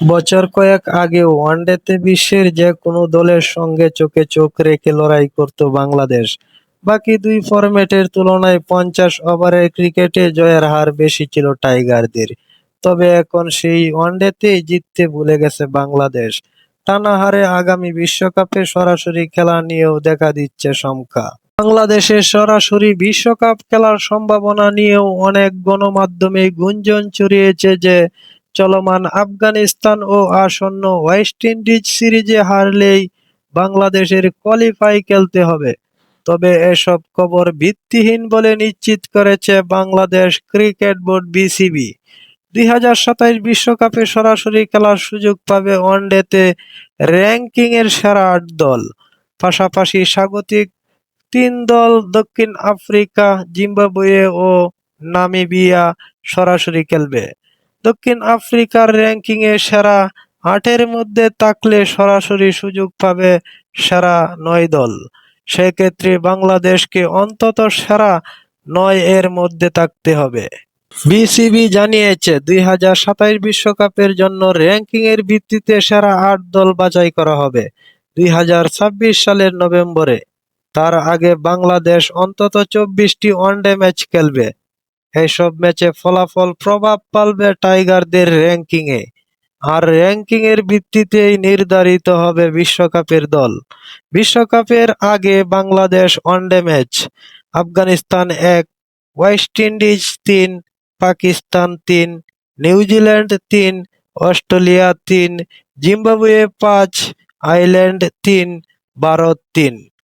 বছর কয়েক আগে ওয়ানডেতে বিশ্বের যে কোনো দলের সঙ্গে চোখে চোখ রেখে লড়াই করত বাংলাদেশ। বাকি দুই ফরম্যাটের তুলনায় পঞ্চাশ ওভারের ক্রিকেটে জয়ের হার বেশি ছিল টাইগারদের। তবে এখন সেই ওয়ানডেতেই জিততে ভুলে গেছে বাংলাদেশ। টানা হারে আগামী বিশ্বকাপে সরাসরি খেলা নিয়েও দেখা দিচ্ছে শঙ্কা। বাংলাদেশের সরাসরি বিশ্বকাপ খেলার সম্ভাবনা নিয়েও অনেক গণমাধ্যমে গুঞ্জন ছড়িয়েছে যে চলমান আফগানিস্তান ও আসন্ন ওয়েস্ট ইন্ডিজ সিরিজে হারলেই বাংলাদেশের কোয়ালিফাই খেলতে হবে। তবে এসব খবর ভিত্তিহীন বলে নিশ্চিত করেছে বাংলাদেশ ক্রিকেট বোর্ড বিসিবি। দুই হাজার সাতাইশ বিশ্বকাপে সরাসরি খেলার সুযোগ পাবে ওয়ানডেতে র্যাঙ্কিংয়ের সেরা আট দল। পাশাপাশি স্বাগতিক তিন দল দক্ষিণ আফ্রিকা, জিম্বাবুয়ে ও নামিবিয়া সরাসরি খেলবে। দক্ষিণ আফ্রিকার র্যাঙ্কিংয়ে সেরা আটের মধ্যে থাকলে সরাসরি সুযোগ পাবে সেরা নয় দল। সেক্ষেত্রে বাংলাদেশকে অন্তত সেরা নয় এর মধ্যে থাকতে হবে। বিসিবি জানিয়েছে, দুই হাজার সাতাইশ বিশ্বকাপের জন্য র্যাঙ্কিংয়ের ভিত্তিতে সেরা আট দল বাছাই করা হবে। দুই হাজার ছাব্বিশ সালের নভেম্বরে। তার আগে বাংলাদেশ অন্তত চব্বিশটি ওয়ানডে ম্যাচ খেলবে। এইসব ম্যাচে ফলাফল প্রভাব পালবে টাইগারদের র্যাঙ্কিংয়ে। আর র্যাঙ্কিংয়ের ভিত্তিতেই নির্ধারিত হবে বিশ্বকাপের দল। বিশ্বকাপের আগে বাংলাদেশ ওয়ানডে ম্যাচ, আফগানিস্তান এক, ওয়েস্ট ইন্ডিজ তিন, পাকিস্তান তিন নিউজিল্যান্ড তিন, অস্ট্রেলিয়া তিন, জিম্বাবুয়ে পাঁচ আইল্যান্ড তিন, ভারত তিন।